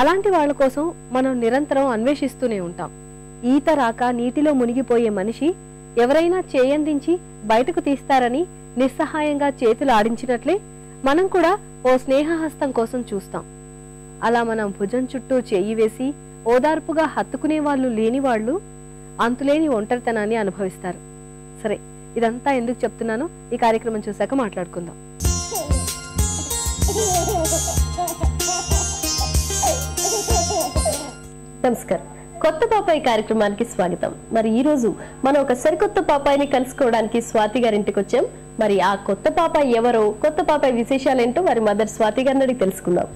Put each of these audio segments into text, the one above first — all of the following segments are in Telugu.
అలాంటి వాళ్ళ కోసం మనం నిరంతరం అన్వేషిస్తూనే ఉంటాం. ఈత రాక నీటిలో మునిగిపోయే మనిషి ఎవరైనా చేయందించి బయటకు తీస్తారని నిస్సహాయంగా చేతులు ఆడించినట్లే మనం కూడా ఓ స్నేహహస్తం కోసం చూస్తాం. అలా మనం భుజం చుట్టూ చేయి వేసి ఓదార్పుగా హత్తుకునే వాళ్ళు లేని వాళ్ళు అంతులేని ఒంటరితనాన్ని అనుభవిస్తారు. సరే ఇదంతా ఎందుకు చెప్తున్నానో ఈ కార్యక్రమం చూశాక మాట్లాడుకుందాం. నమస్కారం. కొత్త పాపాయి కార్యక్రమానికి స్వాగతం. మరి ఈ రోజు మనం ఒక సరికొత్త పాపాయిని కలుసుకోవడానికి స్వాతి గారి ఇంటికి వచ్చాం. మరి ఆ కొత్త పాపాయి ఎవరో కొత్త పాపాయి విశేషాలు ఏంటో మరి మదర్ స్వాతి గారిని తెలుసుకుందాం.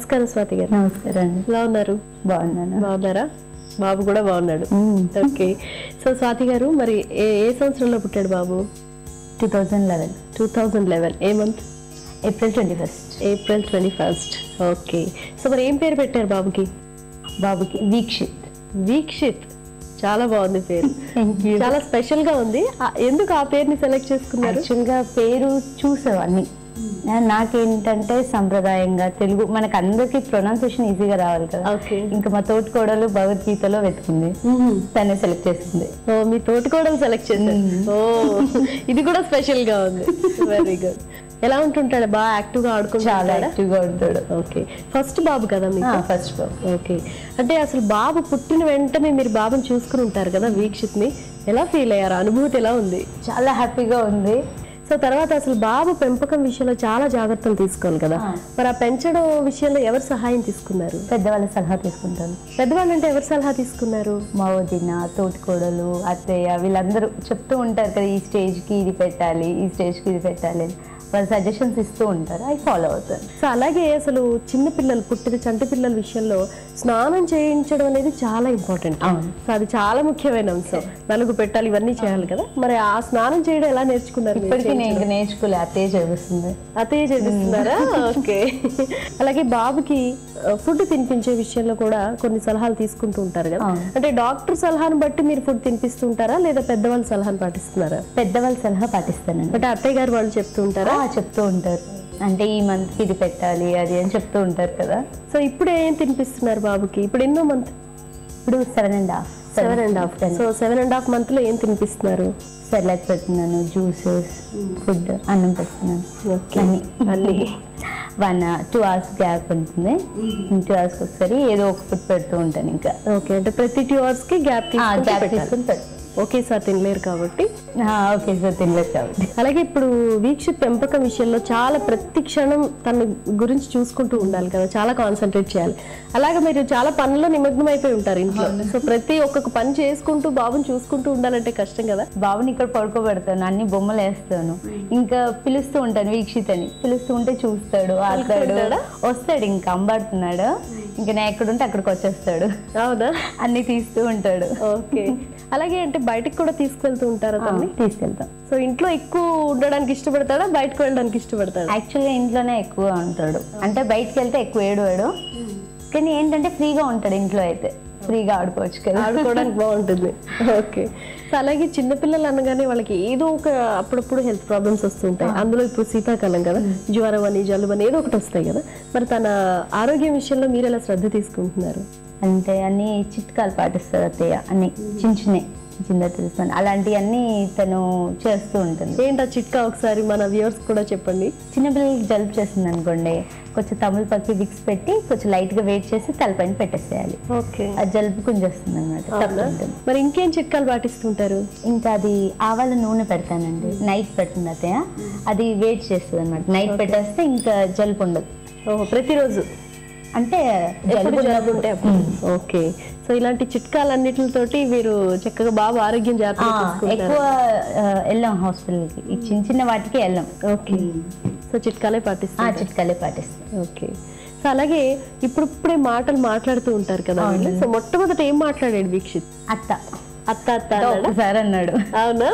నమస్కారం స్వాతి గారు. నమస్కారం ఎలా ఉన్నారు బాగున్నాను. బాగున్నారా? బాబు కూడా బాగున్నాడు. ఓకే. సో స్వాతి గారు మరి ఏ ఏ సంవత్సరంలో పుట్టాడు బాబు? Two thousand eleven. Two thousand eleven. ఏ month? April twenty first. April twenty first. Okay. So మరి ఏం పేరు పెట్టారు బాబుకి? బాబుకి వీక్షిత్. వీక్షిత్. చాలా బాగుంది పేరు. చాలా స్పెషల్గా ఉంది ఎందుకు ఆ పేరుని సెలెక్ట్ చేసుకున్నారు? యాక్చువల్గా పేరు చూసేవాడిని. నాకేంటంటే సంప్రదాయంగా తెలుగు మనకు అందరికి ప్రొనౌన్సియేషన్ ఈజీగా రావాలి కదా. ఇంకా మా తోటి కోడలు భగవద్గీతలో వెతుకుంది. తనే సెలెక్ట్ చేసింది. ఓ మీ తోటి కూడా సెలెక్ట్ చేశారు ఓ ఇది కూడా స్పెషల్గా ఉంది. వెరీ గుడ్ ఎలా ఉంటుంటాడు? బాగా యాక్టివ్గా చాలా ఆడుకుంటాడా యాక్టివ్గా ఉంటాడు. ఓకే. ఫస్ట్ బాబు కదా మీకు? ఫస్ట్ బాబు. ఓకే. అంటే అసలు బాబు పుట్టిన వెంటనే మీరు బాబుని చూసుకుని ఉంటారు కదా వీక్షిత్ని ఎలా ఫీల్ అయ్యారు? అనుభూతి ఎలా ఉంది? చాలా హ్యాపీగా ఉంది. సో తర్వాత అసలు బాబు పెంపకం విషయంలో చాలా జాగ్రత్తలు తీసుకోవాలి కదా. మరి ఆ పెంచడం విషయంలో ఎవరు సహాయం తీసుకున్నారు? పెద్దవాళ్ళ సలహా తీసుకుంటాను. పెద్దవాళ్ళు అంటే ఎవరు సలహా తీసుకున్నారు? మా వదిన తోటికోడలు అత్తయ్య వీళ్ళందరూ చెప్తూ ఉంటారు కదా ఈ స్టేజ్కి ఇది పెట్టాలి ఈ స్టేజ్కి ఇది పెట్టాలి వాళ్ళు సజెషన్స్ ఇస్తూ ఉంటారు. అవి ఫాలో అవుతాను సో అలాగే అసలు చిన్న పిల్లలు పుట్టిన చంటి పిల్లల విషయంలో స్నానం చేయించడం అనేది చాలా ఇంపార్టెంట్. సో అది చాలా ముఖ్యమైన అంశం. నలుగు పెట్టాలి ఇవన్నీ చేయాలి కదా. మరి ఆ స్నానం చేయడం ఎలా నేర్చుకున్నారు? ఇప్పటికీ నేను నేర్చుకోలే అత్తయ్య చేపిస్తుంది. అతయ్య చేపిస్తున్నారా? ఓకే. అలాగే బాబుకి ఫుడ్ తినిపించే విషయంలో కూడా కొన్ని సలహాలు తీసుకుంటూ ఉంటారు కదా. అంటే డాక్టర్ సలహాను బట్టి మీరు ఫుడ్ తినిపిస్తూ ఉంటారా? లేదా పెద్దవాళ్ళ సలహాను పాటిస్తున్నారా? పెద్దవాళ్ళ సలహా పాటిస్తానండి. అంటే అత్తయ్య గారు వాళ్ళు చెప్తూ ఉంటారా? చెప్తూ ఉంటారు. అంటే ఈ మంత్కి ఇది పెట్టాలి అది అని చెప్తూ ఉంటారు కదా. సో ఇప్పుడు ఏం తినిపిస్తున్నారు బాబుకి? ఇప్పుడు ఎన్నో మంత్ ఇప్పుడు seven and half seven and half so seven and half మంత్లో ఏం తినిపిస్తున్నారు? సెర్లాక్ పెడుతున్నాను జ్యూసెస్ ఫుడ్ అన్నం పెడుతున్నాను అన్ని. వన్ టూ అవర్స్ గ్యాప్ ఉంటుంది. టూ అవర్స్కి ఒకసారి ఏదో ఒక ఫుడ్ పెడుతూ ఉంటాను ఇంకా. ఓకే అంటే ప్రతి టూ అవర్స్కి గ్యాప్ గ్యాప్ తీసుకుని పెడతాను ఒకేసారి తినలేరు కాబట్టి. ఓకే సార్ తినలేదు కాబట్టి. అలాగే ఇప్పుడు వీక్షిత్ పెంపకం విషయంలో చాలా ప్రతి క్షణం తన గురించి చూసుకుంటూ ఉండాలి కదా చాలా కాన్సన్ట్రేట్ చేయాలి. అలాగే మీరు చాలా పనుల్లో నిమగ్నం అయిపోయి ఉంటారు ఇంట్లో. సో ప్రతి ఒక్కొక్క పని చేసుకుంటూ బాబుని చూసుకుంటూ ఉండాలంటే కష్టం కదా? బాబుని ఇక్కడ పడుకోబెడతాను అన్ని బొమ్మలు వేస్తాను. ఇంకా పిలుస్తూ ఉంటాను వీక్షిత్ అని పిలుస్తూ ఉంటే చూస్తాడు ఆడతాడు? వస్తాడు ఇంకా అంబాడుతున్నాడు. ఇంకా నేను ఎక్కడుంటే అక్కడికి వచ్చేస్తాడు. అవునా? అన్ని తీస్తూ ఉంటాడు. ఓకే. అలాగే అంటే బయటకు కూడా తీసుకెళ్తూ ఉంటారా తన్ని తీసుకెళ్తాం. సో ఇంట్లో ఎక్కువ ఉండడానికి ఇష్టపడతాడా? బయటకు వెళ్ళడానికి ఇష్టపడతాడా? యాక్చువల్గా ఇంట్లోనే ఎక్కువ ఉంటాడు. అంటే బయటికి వెళ్తే ఎక్కువ ఏడువాడు. కానీ ఏంటంటే ఫ్రీగా ఉంటాడు ఇంట్లో అయితే. ఫ్రీగా ఆడుకోవచ్చు కదా. ఆడుకోవడానికి బాగుంటుంది. ఓకే. సో అలాగే చిన్నపిల్లలు అనగానే వాళ్ళకి ఏదో ఒక అప్పుడప్పుడు హెల్త్ ప్రాబ్లమ్స్ వస్తుంటాయి. అందులో ఇప్పుడు శీతాకాలం కదా. జ్వరం అని జలుబు అని ఏదో ఒకటి వస్తాయి కదా. మరి తన ఆరోగ్యం విషయంలో మీరు ఎలా శ్రద్ధ తీసుకుంటున్నారు? అంటే అన్ని చిట్కాలు పాటిస్తారు అత్తయ్య. అన్ని చిన్న చిన్నవి చిన్న తెలుస్తాను అలాంటివన్నీ తను చేస్తూ ఉంటుంది. ఏంటి ఆ చిట్కా ఒకసారి మన వ్యూవర్స్ కూడా చెప్పండి. చిన్నపిల్లలకి జలుబు చేసింది అనుకోండి కొంచెం తమిళపక్కి విక్స్ పెట్టి కొంచెం లైట్గా వెయిట్ చేసి తలపైన పెట్టేసేయాలి. ఓకే. ఆ జలుబు కొంచెస్తుంది అనమాట మరి ఇంకేం చిట్కాలు పాటిస్తుంటారు? ఇంకా అది ఆవాల నూనె పెడతానండి. నైట్ పెడుతుంది అత్తయ్య. అది వెయిట్ చేస్తుంది అనమాట నైట్ పెట్టేస్తే ఇంకా జలుబు ఉండదు. ప్రతిరోజు? అంటే ఓకే. సో ఇలాంటి చిట్కాలన్నిటితోటి మీరు చక్కగా బాగా ఆరోగ్యం చూసుకుంటారు. ఎక్కువ వెళ్ళాం హాస్పిటల్కి. ఈ చిన్న చిన్న వాటికి వెళ్ళాం. ఓకే. సో చిట్కాలే ఆ పాటిస్తారు చిట్కాలే పాటిస్తాం. ఓకే. సో అలాగే ఇప్పుడు ఇప్పుడే మాటలు మాట్లాడుతూ ఉంటారు కదా. సో మొట్టమొదట ఏం మాట్లాడాడు వీక్షిత్? అత్త. అత్త అత్త? ఒకసారి అన్నాడు. అవునా?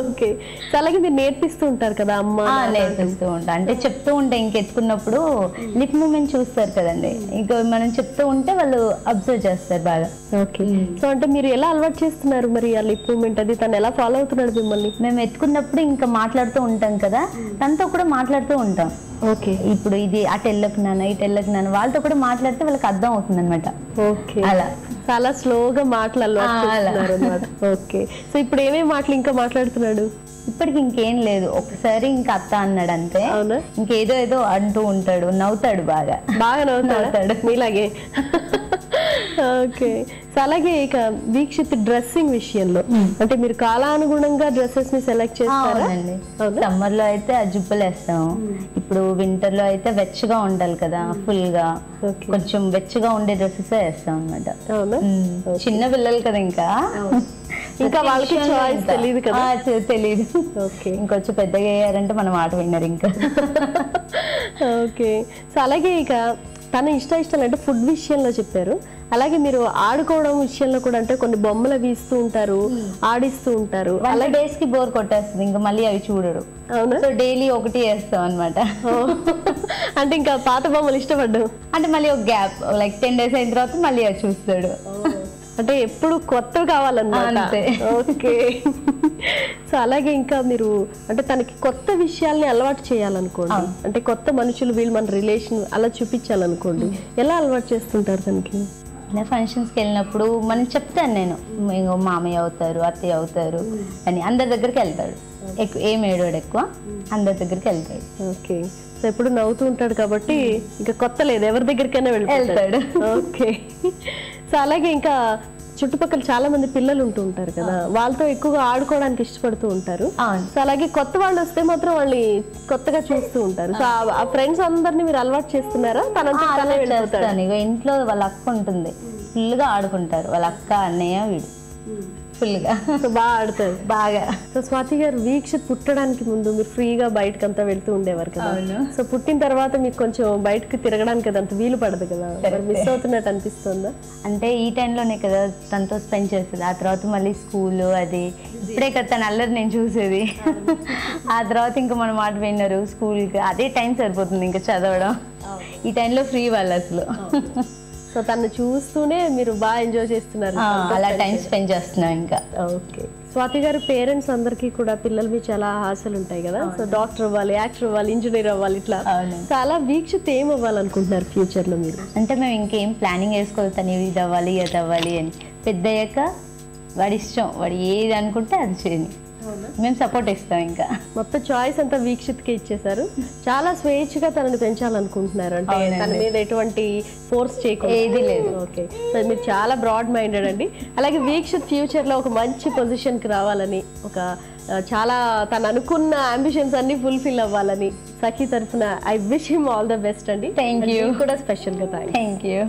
ఓకే. సో అలాగే మీరు నేర్పిస్తూ ఉంటారు కదా అమ్మ. నేర్పిస్తూ ఉంటా అంటే చెప్తూ ఉంటే ఇంకెత్తుకున్నప్పుడు లిప్ మూమెంట్ చూస్తారు కదండి. ఇంకా మనం చెప్తూ ఉంటే వాళ్ళు అబ్జర్వ్ చేస్తారు బాగా. ఓకే. సో అంటే మీరు ఎలా అలవాటు చేస్తున్నారు మరి ఆ లిప్ మూమెంట్ అది? తను ఎలా ఫాలో అవుతున్నాడు మిమ్మల్ని? మేము ఎత్తుకున్నప్పుడు ఇంకా మాట్లాడుతూ ఉంటాం కదా. తనతో కూడా మాట్లాడుతూ ఉంటాం. ఓకే. ఇప్పుడు ఇది అటు వెళ్ళకు నాన్న ఇటు వెళ్ళకు నాన్న వాళ్ళతో కూడా మాట్లాడితే వాళ్ళకి అర్థం అవుతుంది అనమాట ఓకే. అలా. చాలా స్లోగా మాటలు ఓకే. సో ఇప్పుడు ఏమేమి మాటలు ఇంకా మాట్లాడుతున్నాడు? ఇప్పటికి ఇంకేం లేదు. ఒకసారి ఇంకా అత్త అన్నాడు అంతే ఇంకేదో ఏదో అంటూ ఉంటాడు. నవ్వుతాడు బాగా. బాగా నవ్వుతాడు? నవ్వుతాడు. మీలాగే. ఓకే. సో అలాగే ఇక వీక్షిత్ డ్రెస్సింగ్ విషయంలో అంటే మీరు కాలానుగుణంగా డ్రెస్సెస్ని సెలెక్ట్ చేస్తారా? అవునండి. అవునా? సమ్మర్లో అయితే ఆ జుబ్బలు వేస్తాం ఇప్పుడు వింటర్లో అయితే వెచ్చగా ఉండాలి కదా ఫుల్గా కొంచెం వెచ్చగా ఉండే డ్రెస్సెస్ వేస్తాం అనమాట చిన్న పిల్లలు కదా ఇంకా. ఇంకా వాళ్ళకి చాయిస్ తెలియదు కదా? ఆ, తె- తెలీదు. ఓకే. ఇంకొంచెం పెద్దగా అయ్యారంటే మనం మాట విన్నారు ఇంకా. ఓకే. సో అలాగే ఇక తన ఇష్ట ఇష్టాలు అంటే ఫుడ్ విషయంలో చెప్పారు. అలాగే మీరు ఆడుకోవడం విషయంలో కూడా అంటే కొన్ని బొమ్మలు గీస్తూ ఉంటారు ఆడిస్తూ ఉంటారు. వన్ డేస్కి బోర్ కొట్టేస్తుంది ఇంకా మళ్ళీ అవి చూడరు. అవునా? సో డైలీ ఒకటి వేస్తాం అనమాట. అంటే ఇంకా పాత బొమ్మలు ఇష్టపడ్డావు? అంటే మళ్ళీ ఒక గ్యాప్ లైక్ టెన్ డేస్ అయిన తర్వాత మళ్ళీ అది చూస్తాడు. అంటే ఎప్పుడు కొత్తవి కావాలన్నమాట. ఓకే. సో అలాగే ఇంకా మీరు అంటే తనకి కొత్త విషయాల్ని అలవాటు చేయాలనుకోండి. అంటే కొత్త మనుషులు వీళ్ళు మన రిలేషన్ అలా చూపించాలనుకోండి. ఎలా అలవాటు చేస్తుంటారు తనకి? ఇలా ఫంక్షన్స్కి వెళ్ళినప్పుడు మనం చెప్తాను నేను ఇంకో మామయ్య అవుతారు అత్తయ్య అవుతారు అని. అందరి దగ్గరికి వెళ్తాడు. ఎక్కువ ఏం ఏడవాడు ఎక్కువ అందరి దగ్గరికి వెళ్తాడు. ఓకే. సో ఎప్పుడు నవ్వుతూ ఉంటాడు కాబట్టి ఇంకా కొత్త లేదు ఎవరి దగ్గరికైనా వెళ్తాడు. వెళ్తాడు. ఓకే. సో అలాగే ఇంకా చుట్టుపక్కల చాలా మంది పిల్లలు ఉంటూ ఉంటారు కదా. వాళ్ళతో ఎక్కువగా ఆడుకోవడానికి ఇష్టపడుతూ ఉంటారు. సో అలాగే కొత్త వాళ్ళు వస్తే మాత్రం వాళ్ళని కొత్తగా చూస్తూ ఉంటారు. సో ఆ- ఫ్రెండ్స్ అందరినీ మీరు అలవాటు చేస్తున్నారా తనే ఇంట్లో వాళ్ళ అక్క ఉంటుంది. ఫుల్గా ఆడుకుంటారు. వాళ్ళ అక్క అన్నయ్య వీడు. ఫుల్గా. సో బాగా ఆడతారు. బాగా. సో స్వాతి గారు వీక్షిత్ పుట్టడానికి ముందు మీరు ఫ్రీగా బయటకు అంతా వెళ్తూ ఉండేవారు కదా. సో పుట్టిన తర్వాత మీకు కొంచెం బయటకు తిరగడానికి అంత వీలు పడదు కదా. మిస్ అవుతున్నట్టు అనిపిస్తుందా? అంటే ఈ టైంలోనే కదా తనతో స్పెండ్ చేసేది. ఆ తర్వాత మళ్ళీ స్కూల్ అది. ఇప్పుడే కదా తన అల్లరి నేను చూసేది. ఆ తర్వాత ఇంకా మనం మాట విన్నారు. స్కూల్కి అదే టైం సరిపోతుంది ఇంకా చదవడం. ఈ టైంలో ఫ్రీ వాళ్ళు అసలు. సో తను చూస్తూనే మీరు బాగా ఎంజాయ్ చేస్తున్నారు. అలా టైం స్పెండ్ చేస్తున్నాం ఇంకా. ఓకే. స్వాతి గారు పేరెంట్స్ అందరికీ కూడా పిల్లల మీద చాలా ఆశలు ఉంటాయి కదా? సో డాక్టర్ అవ్వాలి యాక్టర్ అవ్వాలి ఇంజనీర్ అవ్వాలి ఇట్లా సో అలా వీక్షిత్ ఏం అవ్వాలనుకుంటున్నారు ఫ్యూచర్లో మీరు? అంటే మేము ఇంకేం ప్లానింగ్ వేసుకోవాలి తను ఇది అవ్వాలి అది అవ్వాలి అని. పెద్ద అయ్యాక వాడి ఇష్టం వాడు ఏది అనుకుంటే అది చేయని మేము సపోర్ట్ ఇస్తాం ఇంకా. మొత్తం చాయిస్ అంతా వీక్షిత్కి ఇచ్చేసారు చాలా స్వేచ్ఛగా తనని పెంచాలనుకుంటున్నారు. అంటే. తన మీద ఎటువంటి ఫోర్స్ చేయకుండా. ఏది లేదు. ఓకే. సో మీరు చాలా బ్రాడ్ మైండెడ్ అండి. అలాగే వీక్షిత్ ఫ్యూచర్లో ఒక మంచి పొజిషన్కి రావాలని ఒక చాలా తను అనుకున్న అంబిషన్స్ అన్ని ఫుల్ఫిల్ అవ్వాలని సఖీ తరఫున I wish him all the best అండి. And మీకు కూడా స్పెషల్గా థ్యాంక్స్ థ్యాంక్ యూ